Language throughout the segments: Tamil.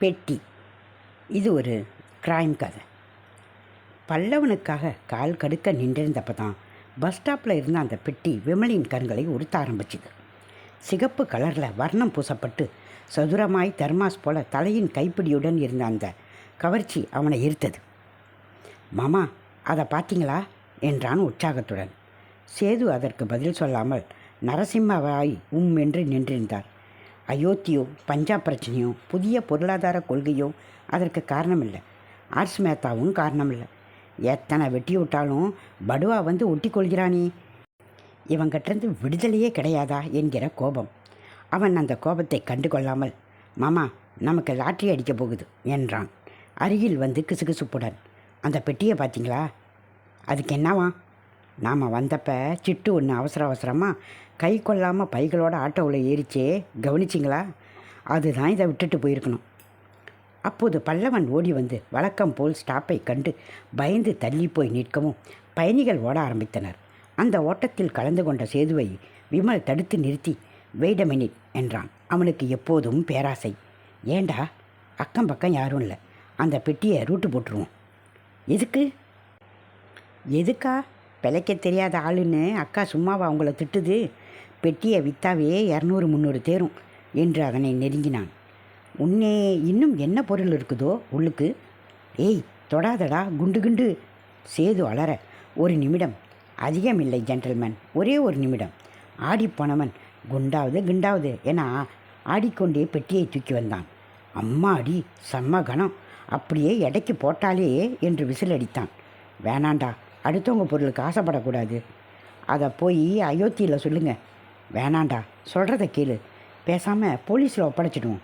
பெட்டி. இது ஒரு கிரைம் கதை. பல்லவனுக்காக கால் கடுக்க நின்றிருந்தப்ப தான் பஸ் ஸ்டாப்பில் இருந்த அந்த பெட்டி விமலின் கண்களை உறுத்த ஆரம்பிச்சுது. சிகப்பு கலரில் வர்ணம் பூசப்பட்டு சதுரமாய் தர்மாஸ் போல தலையின் கைப்பிடியுடன் இருந்த அந்த கவர்ச்சி அவனை எரித்தது மாமா அதை பார்த்தீங்களா என்றான் உற்சாகத்துடன். சேது அதற்கு பதில் சொல்லாமல் நரசிம்மவாய் உம் என்று நின்றிருந்தார். அயோத்தியோ பஞ்சாப் பிரச்சனையோ புதிய பொருளாதார கொள்கையோ அதற்கு காரணமில்லை. ஆர்ஸ் மேத்தாவும் காரணமில்லை. எத்தனை வெட்டி விட்டாலும் படுவா வந்து ஒட்டி கொள்கிறானே இவங்கிட்டேருந்து விடுதலையே கிடையாதா என்கிற கோபம். அவன் அந்த கோபத்தை கண்டு கொள்ளாமல் மாமா நமக்கு லாட்டரி அடிக்க போகுது என்றான். அருகில் வந்து கிசுகிசுப்புடன் அந்த பெட்டியை பார்த்தீங்களா? அதுக்கு என்னவா? நாம் வந்தப்ப சிட்டு ஒன்று அவசர அவசரமாக கை கொள்ளாமல் பைகளோட ஆட்டோவில் ஏறிச்சே கவனிச்சிங்களா? அதுதான் இதை விட்டுட்டு போயிருக்கணும். அப்போது பல்லவன் ஓடி வந்து வழக்கம் போல் ஸ்டாப்பை கண்டு பயந்து தள்ளி போய் நிற்கவும் பயணிகள் ஓட ஆரம்பித்தனர். அந்த ஓட்டத்தில் கலந்து கொண்ட சேதுவை விமல் தடுத்து நிறுத்தி வெயிட் மினிட் என்றான். அவனுக்கு எப்போதும் பேராசை. ஏண்டா? அக்கம் பக்கம் யாரும் இல்லை. அந்த பெட்டியை ரூட்டு போட்டுருவோம். எதுக்கு? எதுக்கா? பிழைக்க தெரியாத ஆளுன்னு அக்கா சும்மாவா அவங்கள திட்டுது? பெட்டியை வித்தாவே இரநூறு முந்நூறு தேரும் என்று அதனை நெருங்கினான். உன்னே இன்னும் என்ன பொருள் இருக்குதோ உள்ளுக்கு? ஏய் தொடாதடா குண்டு குண்டு. சேது அலற. ஒரு நிமிடம். அதிகம் இல்லை ஜென்டல்மேன் ஒரே ஒரு நிமிடம். ஆடிப்போனவன் குண்டாவது குண்டாவது என ஆடிக்கொண்டே பெட்டியை தூக்கி வந்தான். அம்மாடி செம்ம கணம். அப்படியே எடைக்கு போட்டாலே என்று விசில் அடித்தான். வேணாண்டா அடுத்தவங்க பொருளுக்கு ஆசைப்படக்கூடாது. அதை போய் அயோத்தியில் சொல்லுங்கள் வேணாண்டா. சொல்கிறத கேளு. பேசாமல் போலீஸில் ஒப்படைச்சிடுவோம்.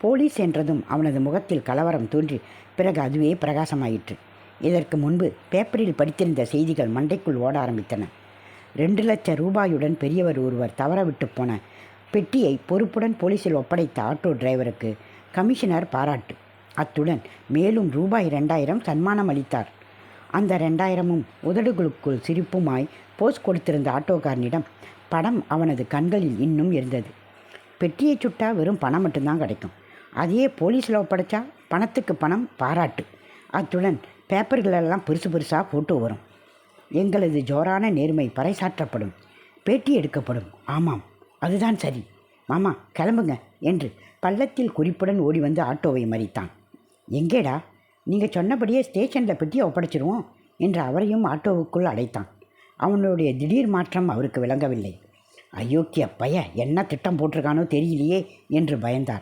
போலீஸ் என்றதும் அவனது முகத்தில் கலவரம் தோன்றி பிறகு அதுவே பிரகாசமாயிற்று. இதற்கு முன்பு பேப்பரில் படித்திருந்த செய்திகள் மண்டைக்குள் ஓட ஆரம்பித்தன. ரெண்டு லட்சம் ரூபாயுடன் பெரியவர் ஒருவர் தவறவிட்டு போன பெட்டியை பொறுப்புடன் போலீஸில் ஒப்படைத்த ஆட்டோ டிரைவருக்கு கமிஷனர் பாராட்டு. அத்துடன் மேலும் ரூபாய் ரெண்டாயிரம் சன்மானம் அளித்தார். அந்த ரெண்டாயிரமும் உதடுகளுக்குள் சிரிப்புமாய் போஸ் கொடுத்திருந்த ஆட்டோக்காரனிடம் படம் அவனது கண்களில் இன்னும் இருந்தது. பெட்டியை சுட்டா வெறும் பணம் மட்டும்தான் கிடைக்கும். அதையே போலீஸில் ஒப்படைச்சா பணத்துக்கு பணம் பாராட்டு. அத்துடன் பேப்பர்களெல்லாம் பெருசு பெருசாக ஃபோட்டோ வரும். எங்களது ஜோரான நேர்மை பறைசாற்றப்படும். பேட்டி எடுக்கப்படும். ஆமாம் அதுதான் சரி. மாமா கிளம்புங்க என்று பள்ளத்தில் குறிப்புடன் ஓடி வந்து ஆட்டோவை மறித்தான். எங்கேடா? நீங்கள் சொன்னபடியே ஸ்டேஷனில் பெட்டியை ஒப்படைச்சிருவோம் என்று அவரையும் ஆட்டோவுக்குள் அடைத்தான். அவனுடைய திடீர் மாற்றம் அவருக்கு விளங்கவில்லை. அயோக்கிய பய என்ன திட்டம் போட்டிருக்கானோ தெரியலையே என்று பயந்தார்.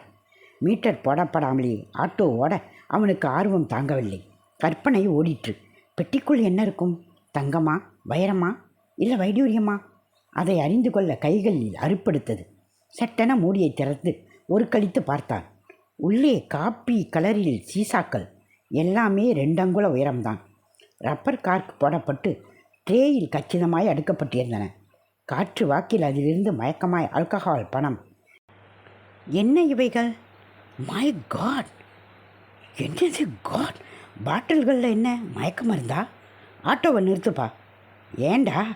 மீட்டர் போடப்படாமலே ஆட்டோ ஓட அவனுக்கு ஆர்வம் தாங்கவில்லை. கற்பனை ஓடிற்று. பெட்டிக்குள் என்ன இருக்கும்? தங்கமா? வைரமா? இல்லை வைடூரியமா? அதை அறிந்து கொள்ள கைகளில் அறுப்படுத்தது. சட்டென மூடியை திறந்து ஒரு கழித்து பார்த்தான். உள்ளே காப்பி கலரில் சீசாக்கள் எல்லாமே ரெண்டங்குல உயரம்தான். ரப்பர் கார்க் போடப்பட்டு ட்ரேயில் கச்சிதமாய் அடுக்கப்பட்டிருந்தன. காற்று வாக்கில் அதிலிருந்து மயக்கமாய் ஆல்கஹால் பணம். என்ன இவைகள்? My god! என்னது காட்? பாட்டில்களில் என்ன? மயக்கம் இருந்தா? ஆட்டோவை நிறுத்துப்பா. ஏண்டா?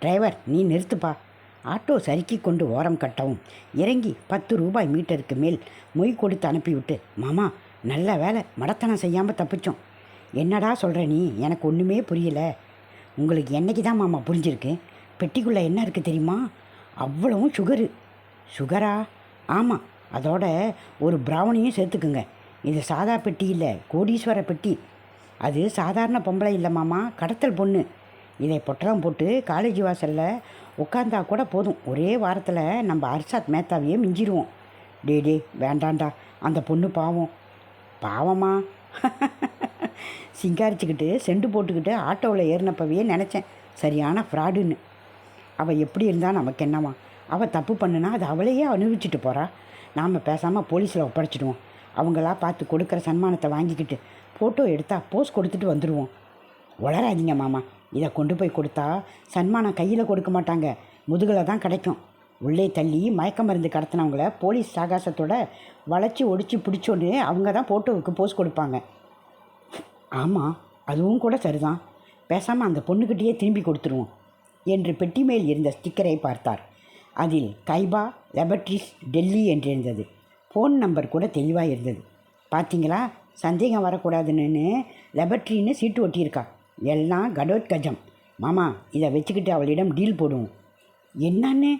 டிரைவர் நீ நிறுத்துப்பா. ஆட்டோ சறுக்கி கொண்டு ஓரம் கட்டவும் இறங்கி பத்து ரூபாய் மீட்டருக்கு மேல் மொய் கொடுத்து அனுப்பிவிட்டு மாமா நல்ல வேலை. மடத்தனம் செய்யாமல் தப்பிச்சோம். என்னடா சொல்கிற நீ? எனக்கு ஒன்றுமே புரியல. உங்களுக்கு என்னைக்கு தான் மாமா புரிஞ்சிருக்கு? பெட்டிக்குள்ளே என்ன இருக்குது தெரியுமா? அவ்வளவும் சுகரு. சுகரா? ஆமாம் அதோட ஒரு ப்ரௌனியும் சேர்த்துக்குங்க. இது சாதா பெட்டி இல்லை கோடீஸ்வர பெட்டி. அது சாதாரண பொம்பளை இல்லை மாமா கடத்தல் பொண்ணு. இதை பொட்டலம் போட்டு காலேஜ் வாசலில் உட்காந்தா கூட போதும். ஒரே வாரத்தில் நம்ம அர்ஷாத் மேத்தாவையே மிஞ்சிடுவோம் டே டே வேண்டாண்டா. அந்த பொண்ணு பாவம். பாவமா? சிங்காரிச்சுக்கிட்டு செண்டு போட்டுக்கிட்டு ஆட்டோவில் ஏறினப்பவே நினச்சேன் சரியான ஃப்ராடுன்னு. அவள் எப்படி இருந்தால் நமக்கு என்னவா அவள் தப்பு பண்ணுனா அது அவளையே அனுபவிச்சுட்டு போகிறா நாம் பேசாமல் போலீஸில் ஒப்படைச்சிடுவோம். அவங்களா பார்த்து கொடுக்குற சன்மானத்தை வாங்கிக்கிட்டு ஃபோட்டோ எடுத்தால் போஸ் கொடுத்துட்டு வந்துடுவோம் வளராதிங்க மாமா. இதை கொண்டு போய் கொடுத்தா சன்மானம் கையில் கொடுக்க மாட்டாங்க. முதுகில் தான் கிடைக்கும். உள்ளே தள்ளி மயக்க மருந்து கடத்தினவங்கள போலீஸ் சாகாசத்தோட வளைச்சி ஒடிச்சு பிடிச்சோன்னு அவங்க தான் ஃபோட்டோவுக்கு போஸ் கொடுப்பாங்க. ஆமாம் அதுவும் கூட சரிதான். பேசாமல் அந்த பொண்ணுக்கிட்டேயே திரும்பி கொடுத்துருவோம் என்று பெட்டி மேல் இருந்த ஸ்டிக்கரை பார்த்தார். அதில் கைபா லெபட்ரிஸ் டெல்லி என்றிருந்தது ஃபோன் நம்பர் கூட தெளிவாக இருந்தது. பார்த்தீங்களா சந்தேகம் வரக்கூடாதுன்னு லெபட்ரின்னு சீட்டு ஒட்டியிருக்கா. எல்லாம் கடோத்கஜம். மாமா இதை வச்சுக்கிட்டு அவளிடம் டீல் போடுவோம். என்னன்னு?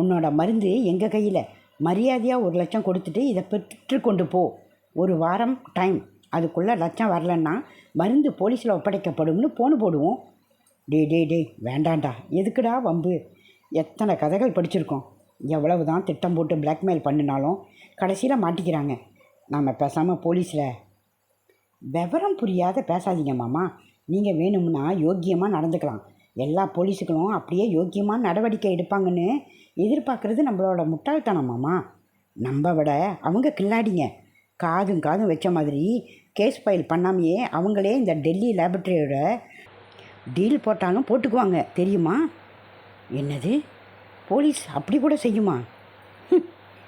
உன்னோட மருந்து எங்கள் கையில்? மரியாதையாக ஒரு லட்சம் கொடுத்துட்டு இதை பெற்று கொண்டு போ. ஒரு வாரம் டைம் அதுக்குள்ளே லட்சம் வரலன்னா மருந்து போலீஸில் ஒப்படைக்கப்படும்னு போன் போடுவோம். டே டே டேய் வேண்டாண்டா. எதுக்குடா வம்பு? எத்தனை கதைகள் படிச்சிருக்கோம். எவ்வளவு தான் திட்டம் போட்டு பிளாக்மெயில் பண்ணினாலும் கடைசியில் மாட்டிக்கிறாங்க. நாம் பேசாமல் போலீஸில் விவரம் புரியாத பேசாதீங்க மாமா. நீங்கள் வேணும்னா யோக்கியமாக நடந்துக்கலாம். எல்லா போலீஸுகளும் அப்படியே யோக்கியமாக நடவடிக்கை எடுப்பாங்கன்னு எதிர்பார்க்குறது நம்மளோட முட்டாள்தனமாம்மா நம்ம விட அவங்க கில்லாடிங்க. காதும் காதும் வச்ச மாதிரி கேஸ் ஃபைல் பண்ணாமையே அவங்களே இந்த டெல்லி லேபரட்டரியோட டீல் போட்டாலும் போட்டுக்குவாங்க. தெரியுமா? என்னது? போலீஸ் அப்படி கூட செய்யுமா?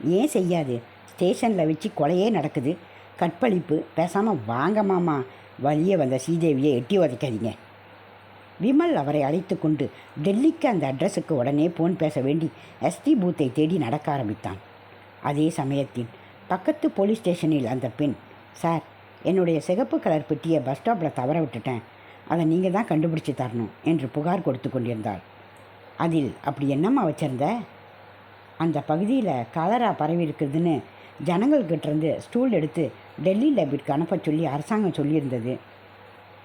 ஏன் செய்யாது? ஸ்டேஷனில் வச்சு கொலையே நடக்குது. கற்பழிப்பு. பேசாமல் வாங்க மாமா. வழியே வந்த ஸ்ரீதேவியை எட்டி உதைக்காதீங்க. விமல் அவரை அழைத்து கொண்டு டெல்லிக்கு அந்த அட்ரஸுக்கு உடனே ஃபோன் பேச வேண்டி எஸ்டி பூத்தை தேடி நடக்க ஆரம்பித்தான். அதே சமயத்தில் பக்கத்து போலீஸ் ஸ்டேஷனில் அந்த பெண் சார் என்னுடைய சிகப்பு கலர் பெட்டியை பஸ் ஸ்டாப்பில் தவற விட்டுட்டேன். அதை நீங்கள் தான் கண்டுபிடிச்சி தரணும் என்று புகார் கொடுத்து கொண்டிருந்தாள். அதில் அப்படி என்னம்மா வச்சிருந்த? அந்த பகுதியில் காலரா பரவி இருக்குதுன்னு ஜனங்கள்கிட்டருந்து ஸ்டூல் எடுத்து டெல்லி லேபிற்கு அனுப்ப சொல்லி அரசாங்கம் சொல்லியிருந்தது.